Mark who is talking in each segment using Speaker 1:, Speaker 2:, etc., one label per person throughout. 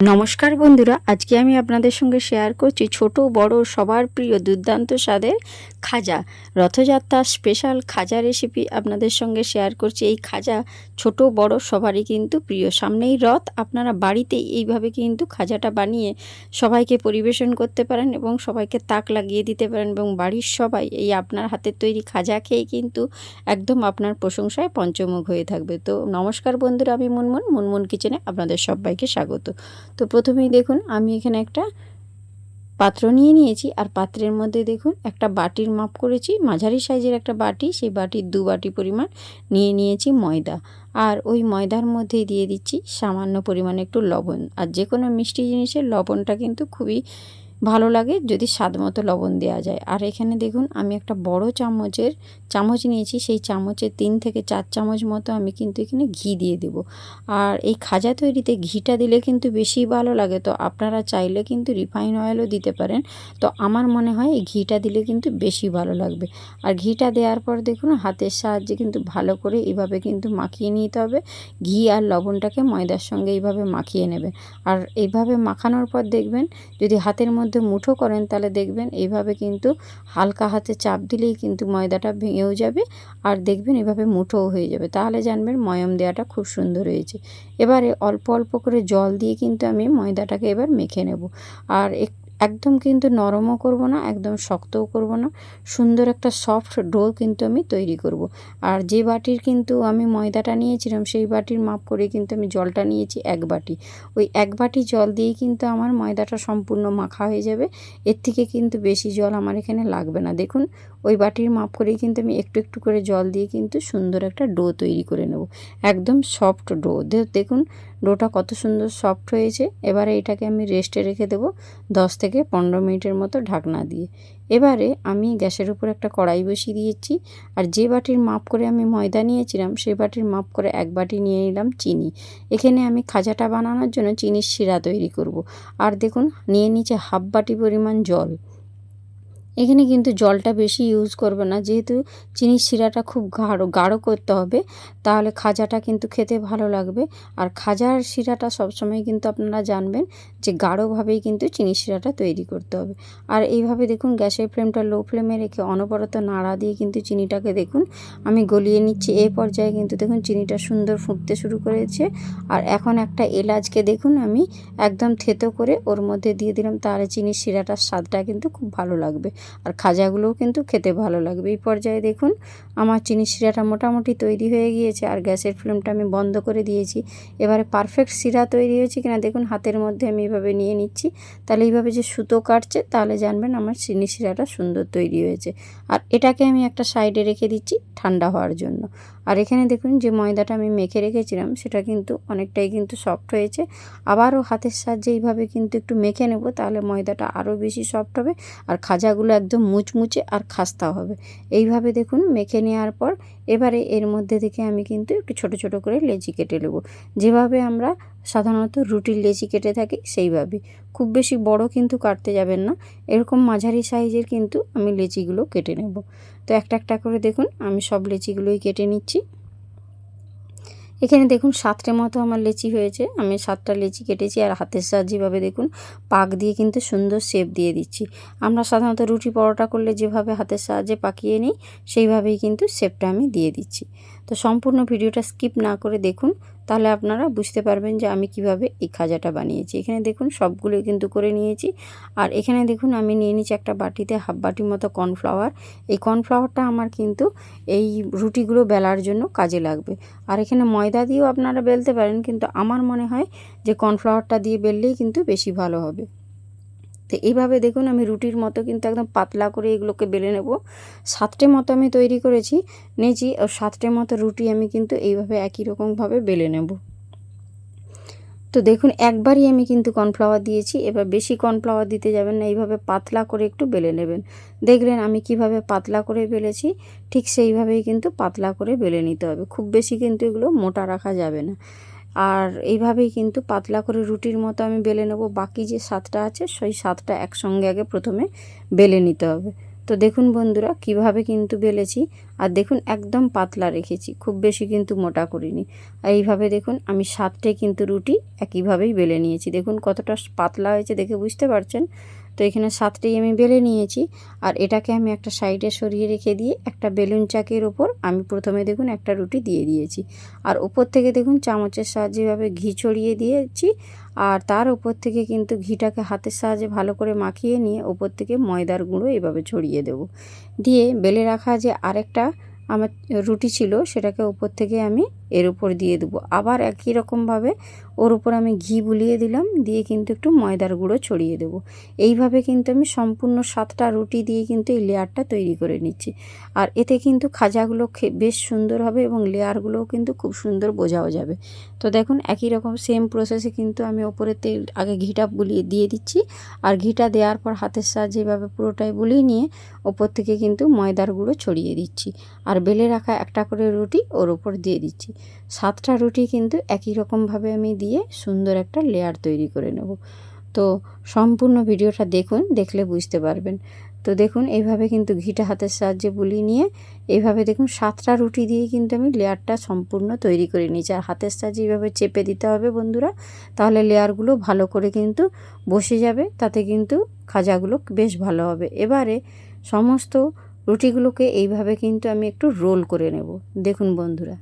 Speaker 1: নমস্কার বন্ধুরা, আজকে আমি আপনাদের সঙ্গে শেয়ার করছি ছোট বড় সবার প্রিয় দুর্দান্ত স্বাদের খাজা, রথযাত্রার স্পেশাল খাজা রেসিপি আপনাদের সঙ্গে শেয়ার করছি। এই খাজা ছোট বড় সবারই কিন্তু প্রিয়। সামনেই রথ, আপনারা বাড়িতেই এইভাবে কিন্তু খাজাটা বানিয়ে সবাইকে পরিবেশন করতে পারেন এবং সবাইকে তাক লাগিয়ে দিতে পারেন এবং বাড়ির সবাই এই আপনার হাতের তৈরি খাজা খেয়ে কিন্তু একদম আপনার প্রশংসায় পঞ্চমুখ হয়ে থাকবে। তো নমস্কার বন্ধুরা, আমি মুনমুন। মুনমুন কিচেনে আপনাদের সবাইকে স্বাগত। তো প্রথমেই দেখুন, আমি এখানে একটা পাত্র নিয়ে নিয়েছি। আর পাত্রের মধ্যে দেখুন, একটা বাটির মাপ করেছি। মাঝারি সাইজের একটা বাটি, সেই বাটির দু বাটি পরিমাণ নিয়ে নিয়েছি ময়দা। আর ওই ময়দার মধ্যে দিয়ে দিচ্ছি সামান্য পরিমাণে একটু লবণ। আর যে কোনো মিষ্টি জিনিসের লবণটা কিন্তু খুবই ভালো লাগে যদি স্বাদ মতো লবণ দেওয়া যায়। আর এখানে দেখুন, আমি একটা বড় চামচের, চামচ নিয়েছি, সেই চামচের তিন থেকে চার চামচ মতো আমি কিন্তু এখানে ঘি দিয়ে দেব। আর এই খাজা তৈরিতে ঘিটা দিলে কিন্তু বেশি ভালো লাগে। তো আপনারা চাইলে কিন্তু রিফাইন অয়েলও দিতে পারেন। তো আমার মনে হয় এই ঘিটা দিলে কিন্তু বেশি ভালো লাগবে। আর ঘিটা দেওয়ার পর দেখুন, হাতের সাহায্যে কিন্তু ভালো করে এইভাবে কিন্তু মাখিয়ে নিতে হবে। ঘি আর লবণটাকে ময়দার সঙ্গে এইভাবে মাখিয়ে নেবেন। আর এইভাবে মাখানোর পর দেখবেন, যদি হাতের মধ্যে মুঠো করেন, তাহলে দেখবেন এইভাবে কিন্তু হালকা হাতে চাপ দিলেই কিন্তু ময়দাটা ভেঙেও যাবে আর দেখবেন এভাবে মুঠোও হয়ে যাবে। তাহলে জানবেন ময়ম দেওয়াটা খুব সুন্দর হয়েছে। এবারে অল্প অল্প করে জল দিয়ে কিন্তু আমি ময়দাটাকে এবার মেখে নেব। আর এক একদম কিন্তু নরমও করব না, একদম শক্তও করব না। সুন্দর একটা সফট ডো কিন্তু আমি তৈরি করব। আর যে বাটির কিন্তু আমি ময়দাটা নিয়েছিলাম, সেই বাটির মাপ করে কিন্তু আমি জলটা নিয়েছি এক বাটি। ওই এক বাটি জল দিয়েই কিন্তু আমার ময়দাটা সম্পূর্ণ মাখা হয়ে যাবে। এর থেকে কিন্তু বেশি জল আমার এখানে লাগবে না। দেখুন, ওই বাটির মাপ করেই কিন্তু আমি একটু একটু করে জল দিয়ে কিন্তু সুন্দর একটা ডো তৈরি করে নেব। একদম সফট ডো দেখুন ডোটা কত সুন্দর সফট হয়েছে। এবারে এটাকে আমি রেস্টে রেখে দেবো। দশ থেকে পনেরো মিনিটের মতো ঢাকনা দিয়ে। এবারে আমি গ্যাসের উপর একটা কড়াই বসিয়ে দিয়েছি আর যে বাটির মাপ করে আমি ময়দা নিয়েছিলাম, সেই বাটির মাপ করে এক বাটি নিয়ে নিলাম চিনি। এখানে আমি খাজাটা বানানোর জন্য চিনির শিরা তৈরি করব। আর দেখুন, নিয়ে নিচে হাফ বাটি পরিমাণ জল। এখানে কিন্তু জলটা বেশি ইউজ করবে না। যেহেতু চিনির শিরাটা খুব গাঢ় গাঢ় করতে হবে, তাহলে খাজাটা কিন্তু খেতে ভালো লাগবে। আর খাজার শিরাটা সবসময় কিন্তু আপনারা জানবেন যে গাঢ়ভাবেই কিন্তু চিনির শিরাটা তৈরি করতে হবে। আর এইভাবে দেখুন গ্যাসের ফ্লেমটা লো ফ্লেমে রেখে অনবরত নাড়া দিয়ে কিন্তু চিনিটাকে দেখুন, আমি গলিয়ে নিচ্ছি। এই পর্যায়ে কিন্তু দেখুন চিনিটা সুন্দর ফুটতে শুরু করেছে। আর এখন একটা এলাচকে দেখুন আমি একদম থেতো করে ওর মধ্যে দিয়ে দিলাম, তাহলে চিনির শিরাটার স্বাদটা কিন্তু খুব ভালো লাগবে। আর খাজাগুলোও কিন্তু খেতে ভালো লাগবে। এই পর্যায়ে দেখুন, আমার চিনি শিরাটা মোটামুটি তৈরি হয়ে গিয়েছে আর গ্যাসের ফ্লেমটা আমি বন্ধ করে দিয়েছি। এবারে পারফেক্ট শিরা তৈরি হয়েছে কিনা দেখুন, হাতের মধ্যে আমি এইভাবে নিয়ে নিচ্ছি। তাহলে এইভাবে যে সুতো কাটছে, তাহলে জানবেন আমার চিনি শিরাটা সুন্দর তৈরি হয়েছে। আর এটাকে আমি একটা সাইডে রেখে দিচ্ছি ঠান্ডা হওয়ার জন্য। আর এখানে দেখুন যে ময়দাটা আমি মেখে রেখেছিলাম, সেটা কিন্তু অনেকটাই কিন্তু সফট হয়েছে। আবারও হাতের সাহায্যে এইভাবে কিন্তু একটু মেখে নেব, তাহলে ময়দাটা আরও বেশি সফট হবে আর খাজাগুলো একদম মুচমুচে আর খাস্তা হবে। এইভাবে দেখুন মেখে নেওয়ার পর এবারে এর মধ্যে থেকে আমি কিন্তু একটু ছোট ছোট করে লেচি কেটে নেব। যেভাবে আমরা সাধারণত রুটির লেচি কেটে থাকি, সেইভাবে। খুব বেশি বড় কিন্তু কাটতে যাবেন না। এরকম মাঝারি সাইজের কিন্তু আমি লেচিগুলো কেটে নেব। তো একটা একটা করে দেখুন, আমি সব লেচিগুলোই কেটে নিচ্ছি। এখানে দেখুন সাতটে মতো আমার লেচি হয়েছে। আমি সাতটা লেচি কেটেছি আর হাতের সাহায্যেভাবে দেখুন পাক দিয়ে কিন্তু সুন্দর শেপ দিয়ে দিচ্ছি। আমরা সাধারণত রুটি পরোটা করলে যেভাবে হাতের সাহায্যে পাকিয়ে নিই, সেইভাবেই কিন্তু শেপটা আমি দিয়ে দিচ্ছি। তো সম্পূর্ণ ভিডিওটা স্কিপ না করে দেখুন, তাহলে আপনারা বুঝতে পারবেন যে আমি কীভাবে এই খাজাটা বানিয়েছি। এখানে দেখুন সবগুলোই কিন্তু করে নিয়েছি। আর এখানে দেখুন আমি নিয়ে নিচ্ছি একটা বাটিতে হাফ বাটির মতো কর্নফ্লাওয়ার। এই কর্নফ্লাওয়ারটা আমার কিন্তু এই রুটিগুলো বেলার জন্য কাজে লাগবে। আর এখানে ময়দা দিয়েও আপনারা বেলতে পারেন, কিন্তু আমার মনে হয় যে কর্নফ্লাওয়ারটা দিয়ে বেললেই কিন্তু বেশি ভালো হবে। তো এইভাবে দেখুন আমি রুটির মতো কিন্তু একদম পাতলা করে এগুলোকে বেলে নেব। সাতটে মতো আমি তৈরি করেছি, নিয়েছি ও সাতটে মতো রুটি আমি কিন্তু এইভাবে একই রকমভাবে বেলে নেব। তো দেখুন একবারই আমি কিন্তু কর্নফ্লাওয়ার দিয়েছি, এবার বেশি কর্নফ্লাওয়ার দিতে যাবেন না, এইভাবে পাতলা করে একটু বেলে নেবেন। দেখলেন আমি কীভাবে পাতলা করে বেলেছি, ঠিক সেইভাবেই কিন্তু পাতলা করে বেলে নিতে হবে, খুব বেশি কিন্তু এগুলো মোটা রাখা যাবে না। আর এইভাবেই কিন্তু পাতলা করে রুটির মতো আমি বেলে নেব। বাকি যে সাতটা আছে, সেই সাতটা একসঙ্গে আগে প্রথমে বেলে নিতে হবে। তো দেখুন বন্ধুরা, কীভাবে কিন্তু বেলেছি। আর দেখুন, একদম পাতলা রেখেছি, খুব বেশি কিন্তু মোটা করিনি। আর এইভাবে দেখুন, আমি সাতটে কিন্তু রুটি একইভাবেই বেলে নিয়েছি। দেখুন কতটা পাতলা হয়েছে দেখে বুঝতে পারছেন? তো এখানে সাতটাই আমি বেলে নিয়েছি। আর এটাকে আমি একটা সাইডে সরিয়ে রেখে দিয়ে একটা বেলুন চাকের ওপর আমি প্রথমে দেখুন একটা রুটি দিয়ে দিয়েছি। আর ওপর থেকে দেখুন চামচের সাহায্যে এভাবে ঘি ছড়িয়ে দিয়েছি। আর তার উপর থেকে কিন্তু ঘিটাকে হাতের সাহায্যে ভালো করে মাখিয়ে নিয়ে ওপর থেকে ময়দার গুঁড়ো এভাবে ছড়িয়ে দেব। দিয়ে বেলে রাখা যে আরেকটা আমার রুটি ছিল সেটাকে উপর থেকে আমি এর উপর দিয়ে দেবো। আবার একই রকমভাবে ওর উপর আমি ঘি বুলিয়ে দিলাম, দিয়ে কিন্তু একটু ময়দার গুঁড়ো ছড়িয়ে দেবো। এইভাবে কিন্তু আমি সম্পূর্ণ সাতটা রুটি দিয়ে কিন্তু এই লেয়ারটা তৈরি করে নিচ্ছি। আর এতে কিন্তু খাজাগুলো বেশ সুন্দর হবে এবং লেয়ারগুলোও কিন্তু খুব সুন্দর বোঝাও যাবে। তো দেখুন, একই রকম সেম প্রসেসে কিন্তু আমি ওপরে তেল, আগে ঘিটা বুলিয়ে, দিয়ে দিচ্ছি। আর ঘিটা দেওয়ার পর হাতের সাহায্যে এভাবে পুরোটাই বুলিয়ে নিয়ে ওপর থেকে কিন্তু ময়দার গুঁড়ো ছড়িয়ে দিচ্ছি। আর বেলে রাখা একটা করে রুটি ওর ওপর দিয়ে দিচ্ছি। সাতটা রুটি কিন্তু একই রকমভাবে আমি দিয়ে সুন্দর একটা লেয়ার তৈরি করে নেব। তো সম্পূর্ণ ভিডিওটা দেখুন, দেখলে বুঝতে পারবেন। তো দেখুন এইভাবে কিন্তু ঘিটা হাতের সাহায্যে বুলিয়ে নিয়ে এইভাবে দেখুন সাতটা রুটি দিয়ে কিন্তু আমি লেয়ারটা সম্পূর্ণ তৈরি করে নিয়েছি। আর হাতের সাহায্যে এইভাবে চেপে দিতে হবে বন্ধুরা, তাহলে লেয়ারগুলো ভালো করে কিন্তু বসে যাবে, তাতে কিন্তু খাজাগুলো বেশ ভালো হবে। এবারে সমস্ত রুটিগুলোকে এইভাবে কিন্তু আমি একটু রোল করে নেব। দেখুন বন্ধুরা।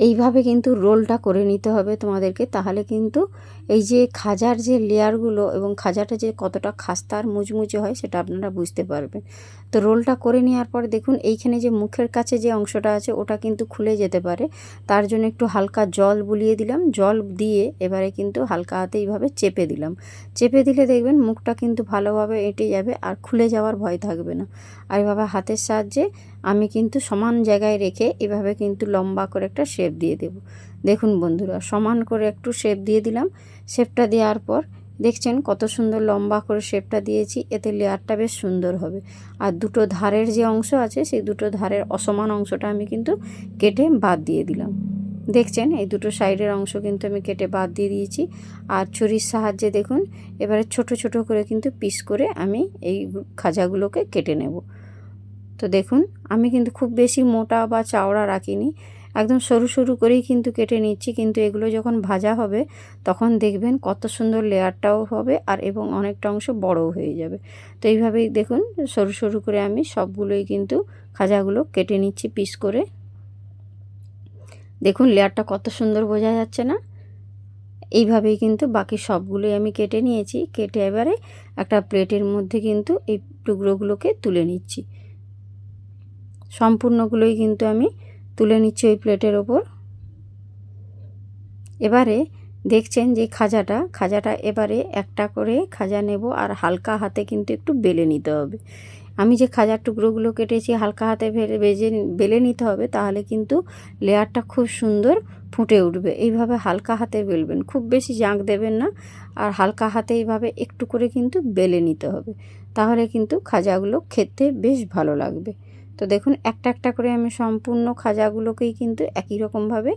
Speaker 1: এইভাবে কিন্তু রোলটা করে নিতে হবে তোমাদেরকে। তাহলে কিন্তু এই যে খাজার যে লেয়ারগুলো এবং খাজাটা যে কতটা খাস্তার মুচমুচে হয় সেটা আপনারা বুঝতে পারবেন। তো রোলটা করে নেওয়ার পর দেখুন, এইখানে যে মুখের কাছে যে অংশটা আছে ওটা কিন্তু খুলে যেতে পারে। তার জন্য একটু হালকা জল বুলিয়ে দিলাম। জল দিয়ে এবারে কিন্তু হালকা হাতে এইভাবে চেপে দিলাম। চেপে দিলে দেখবেন মুখটা কিন্তু ভালোভাবে এঁটে যাবে আর খুলে যাওয়ার ভয় থাকবে না। আর এভাবে হাতের সাহায্যে আমি কিন্তু সমান জায়গায় রেখে এভাবে কিন্তু লম্বা করে একটা শেপ দিয়ে দেব। দেখুন বন্ধুরা, সমান করে একটু শেপ দিয়ে দিলাম। শেপটা দেওয়ার পর দেখছেন কত সুন্দর লম্বা করে শেপটা দিয়েছি, এতে লেয়ারটা বেশ সুন্দর হবে। আর দুটো ধারের যে অংশ আছে, সেই দুটো ধারের অসমান অংশটা আমি কিন্তু কেটে বাদ দিয়ে দিলাম। দেখছেন এই দুটো সাইডের অংশ কিন্তু আমি কেটে বাদ দিয়ে দিয়েছি। আর ছুরির সাহায্যে দেখুন, এবারে ছোট ছোট করে কিন্তু পিস করে আমি এই খাজাগুলোকে কেটে নেব। তো দেখুন, আমি কিন্তু খুব বেশি মোটা বা চাওড়া রাখিনি। একদম সরু সরু করেই কিন্তু কেটে নিচ্ছি, কিন্তু এগুলো যখন ভাজা হবে, তখন দেখবেন কত সুন্দর লেয়ারটাও হবে আর এবং অনেকটা অংশ বড়ও হয়ে যাবে। তো এইভাবেই দেখুন, সরু সরু করে আমি সবগুলোই কিন্তু খাজাগুলো কেটে নিচ্ছি পিস করে। দেখুন, লেয়ারটা কত সুন্দর বোঝা যাচ্ছে না? এইভাবেই কিন্তু বাকি সবগুলোই আমি কেটে নিয়েছি। কেটে এবারে একটা প্লেটের মধ্যে কিন্তু এই টুকরোগুলোকে তুলে নিচ্ছি। সম্পূর্ণগুলোই কিন্তু আমি তুলে নিচ্ছি ওই প্লেটের ওপর। এবারে দেখছেন যে খাজাটা খাজাটা এবারে একটা করে খাজা নেব আর হালকা হাতে কিন্তু একটু বেলে নিতে হবে। আমি যে খাজার টুকরোগুলো কেটেছি হালকা হাতে বেজে বেলে নিতে হবে, তাহলে কিন্তু লেয়ারটা খুব সুন্দর ফুটে উঠবে। এইভাবে হালকা হাতে বেলবেন, খুব বেশি জাঁক দেবেন না। আর হালকা হাতে এইভাবে একটু করে কিন্তু বেলে নিতে হবে। তাহলে কিন্তু খাজাগুলো খেতে বেশ ভালো লাগবে। তো দেখুন, একটা একটা করে আমি সম্পূর্ণ খাজাগুলোকেই কিন্তু একই রকমভাবে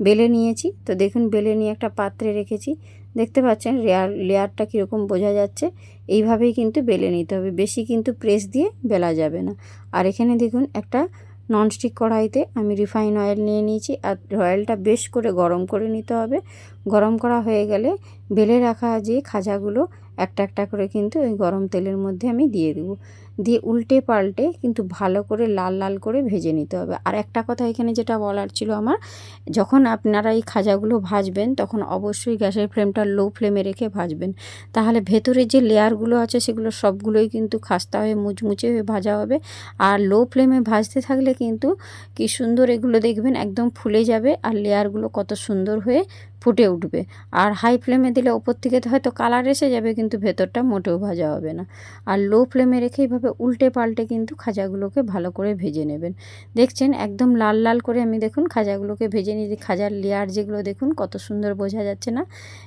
Speaker 1: বেলে নিয়েছি। তো দেখুন, বেলে নিয়ে একটা পাত্রে রেখেছি। দেখতে পাচ্ছেন লেয়ার লেয়ারটা কীরকম বোঝা যাচ্ছে। এইভাবেই কিন্তু বেলে নিতে হবে। বেশি কিন্তু প্রেস দিয়ে বেলা যাবে না। আর এখানে দেখুন, একটা ননস্টিক কড়াইতে আমি রিফাইন অয়েল নিয়ে নিয়েছি। আর অয়েলটা বেশ করে গরম করে নিতে হবে। গরম করা হয়ে গেলে বেলে রাখা যে খাজাগুলো, একটা একটা করে কিন্তু ওই গরম তেলের মধ্যে আমি দিয়ে দেবো। দিয়ে উল্টে পাল্টে কিন্তু ভালো করে লাল লাল করে ভেজে নিতে হবে। আর একটা কথা এখানে যেটা বলার ছিল আমার, যখন আপনারা এই খাজাগুলো ভাজবেন, তখন অবশ্যই গ্যাসের ফ্লেমটা লো ফ্লেমে রেখে ভাজবেন। তাহলে ভেতরে যে লেয়ারগুলো আছে, সেগুলো সবগুলোই কিন্তু খাস্তা হয়ে মুচমুচে হয়ে ভাজা হবে। আর লো ফ্লেমে ভাজতে থাকলে কিন্তু কি সুন্দর এগুলো দেখবেন একদম ফুলে যাবে। আর লেয়ারগুলো কত সুন্দর হয়ে ফুটে উঠবে। আর হাই ফ্লেমে দিলে ওপর থেকে হয়তো কালার এসে যাবে, কিন্তু ভেতরটা মোটেও ভাজা হবে না। আর লো ফ্লেমে রেখে এইভাবে উল্টে পাল্টে কিন্তু খাজাগুলোকে ভালো করে ভেজে নেবেন। দেখছেন একদম লাল লাল করে আমি দেখুন খাজাগুলোকে ভেজে নিয়ে খাজার লেয়ার যেগুলো দেখুন কত সুন্দর বোঝা যাচ্ছে না?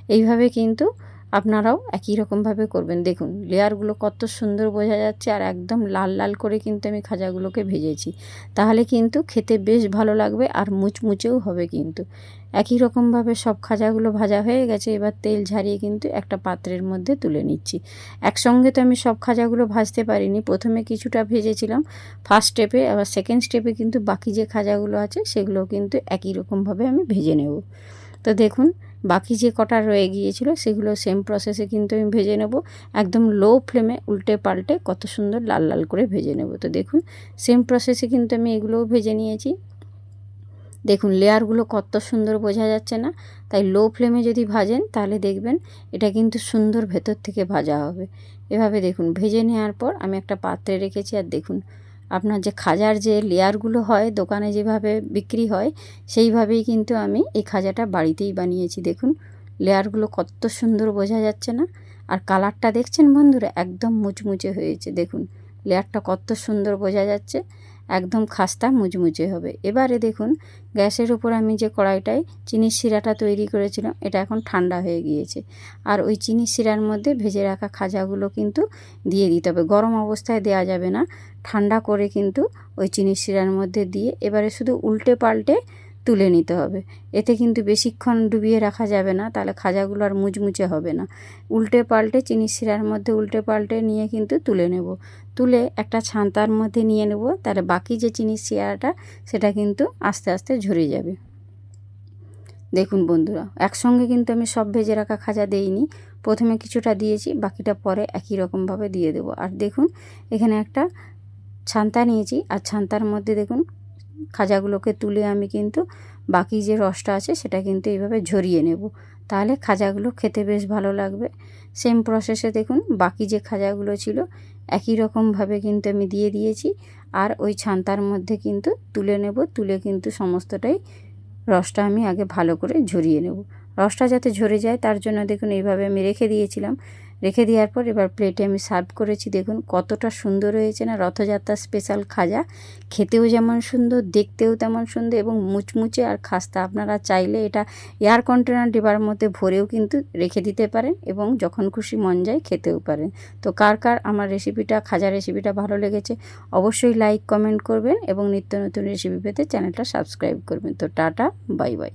Speaker 1: এইভাবে কিন্তু আপনারাও একই রকমভাবে করবেন। দেখুন লেয়ারগুলো কত সুন্দর বোঝা যাচ্ছে আর একদম লাল লাল করে কিন্তু আমি খাজাগুলোকে ভেজেছি। তাহলে কিন্তু খেতে বেশ ভালো লাগবে আর মুচমুচেও হবে কিন্তু। একই রকমভাবে সব খাজাগুলো ভাজা হয়ে গেছে, এবার তেল ঝারিয়ে কিন্তু একটা পাত্রের মধ্যে তুলে নিচ্ছি। একসঙ্গে তো আমি সব খাজাগুলো ভাজতে পারিনি, প্রথমে কিছুটা ভেজেছিলাম ফার্স্ট স্টেপে আবার সেকেন্ড স্টেপে কিন্তু বাকি যে খাজাগুলো আছে সেগুলো কিন্তু একই রকমভাবে আমি ভেজে নেব। তো দেখুন, বাকি যে কটা রয়ে গিয়েছিল, সেগুলো সেম প্রসেসে কিন্তু আমি ভেজে নেব। একদম লো ফ্লেমে উল্টে পাল্টে কত সুন্দর লাল লাল করে ভেজে নেব। তো দেখুন সেম প্রসেসে কিন্তু আমি এগুলোও ভেজে নিয়েছি। দেখুন, লেয়ারগুলো কত সুন্দর বোঝা যাচ্ছে না। তাই লো ফ্লেমে যদি ভাজেন, তাহলে দেখবেন এটা কিন্তু সুন্দর ভেতর থেকে ভাজা হবে। এভাবে দেখুন, ভেজে নেওয়ার পর আমি একটা পাত্রে রেখেছি আর দেখুন, আপনার যে খাজার যে লেয়ারগুলো হয়, দোকানে যেভাবে বিক্রি হয়, সেইভাবেই কিন্তু আমি এই খাজাটা বাড়িতেই বানিয়েছি। দেখুন, লেয়ারগুলো কত সুন্দর বোঝা যাচ্ছে না। আর কালারটা দেখছেন বন্ধুরা, একদম মুচমুচে হয়েছে। দেখুন, লেয়ারটা কত সুন্দর বোঝা যাচ্ছে। একদম খাস্তা মুচমুচে হবে। এবারে দেখুন, গ্যাসের উপর আমি যে কড়াইটায় চিনির শিরাটা তৈরি করেছিলাম, এটা এখন ঠান্ডা হয়ে গিয়েছে। আর ওই চিনির শিরার মধ্যে ভেজে রাখা খাজাগুলো কিন্তু দিয়ে দিতে হবে। গরম অবস্থায় দেয়া যাবে না। ঠান্ডা করে কিন্তু ওই চিনির শিরার মধ্যে দিয়ে এবারে শুধু উল্টে পাল্টে তুলে নিতে হবে। এতে কিন্তু বেশিক্ষণ ডুবিয়ে রাখা যাবে না, তাহলে খাজাগুলো আর মুচমুচে হবে না। উল্টে পাল্টে চিনি শিরার মধ্যে উল্টে পাল্টে নিয়ে কিন্তু তুলে নেব। তুলে একটা ছান্তার মধ্যে নিয়ে নেব, তাহলে বাকি যে চিনি শিরাটা, সেটা কিন্তু আস্তে আস্তে ঝরে যাবে। দেখুন বন্ধুরা, একসঙ্গে কিন্তু আমি সব ভেজে রাখা খাজা দেইনি। প্রথমে কিছুটা দিয়েছি, বাকিটা পরে একই রকমভাবে দিয়ে দেবো। আর দেখুন, এখানে একটা ছান্তা নিয়েছি, আর ছান্তার মধ্যে দেখুন খাজাগুলোকে তুলে আমি কিন্তু বাকি যে রসটা আছে সেটা কিন্তু এইভাবে ঝরিয়ে নেব। তাহলে খাজাগুলো খেতে বেশ ভালো লাগবে। সেম প্রসেসে দেখুন, বাকি যে খাজাগুলো ছিল, একই রকমভাবে কিন্তু আমি দিয়ে দিয়েছি। আর ওই ছান্তার মধ্যে কিন্তু তুলে নেব, তুলে কিন্তু সমস্তটাই রসটা আমি আগে ভালো করে ঝরিয়ে নেব। রসটা যাতে ঝরে যায়, তার জন্য দেখুন এইভাবে আমি রেখে দিয়েছিলাম। রেখে দেওয়ার পর এবার প্লেটে আমি সার্ভ করেছি। দেখুন কতটা সুন্দর হয়েছে না রথযাত্রার স্পেশাল খাজা। খেতেও যেমন সুন্দর, দেখতেও তেমন সুন্দর এবং মুচমুচে আর খাস্তা। আপনারা চাইলে এটা এয়ার কন্টেনার ডিবার মধ্যে ভরেও কিন্তু রেখে দিতে পারেন এবং যখন খুশি মন যায় খেতেও পারেন। তো কার কার আমার রেসিপিটা খাজা রেসিপিটা ভালো লেগেছে অবশ্যই লাইক কমেন্ট করবেন এবং নিত্য নতুন রেসিপি পেতে চ্যানেলটা সাবস্ক্রাইব করবেন। তো টাটা বাই বাই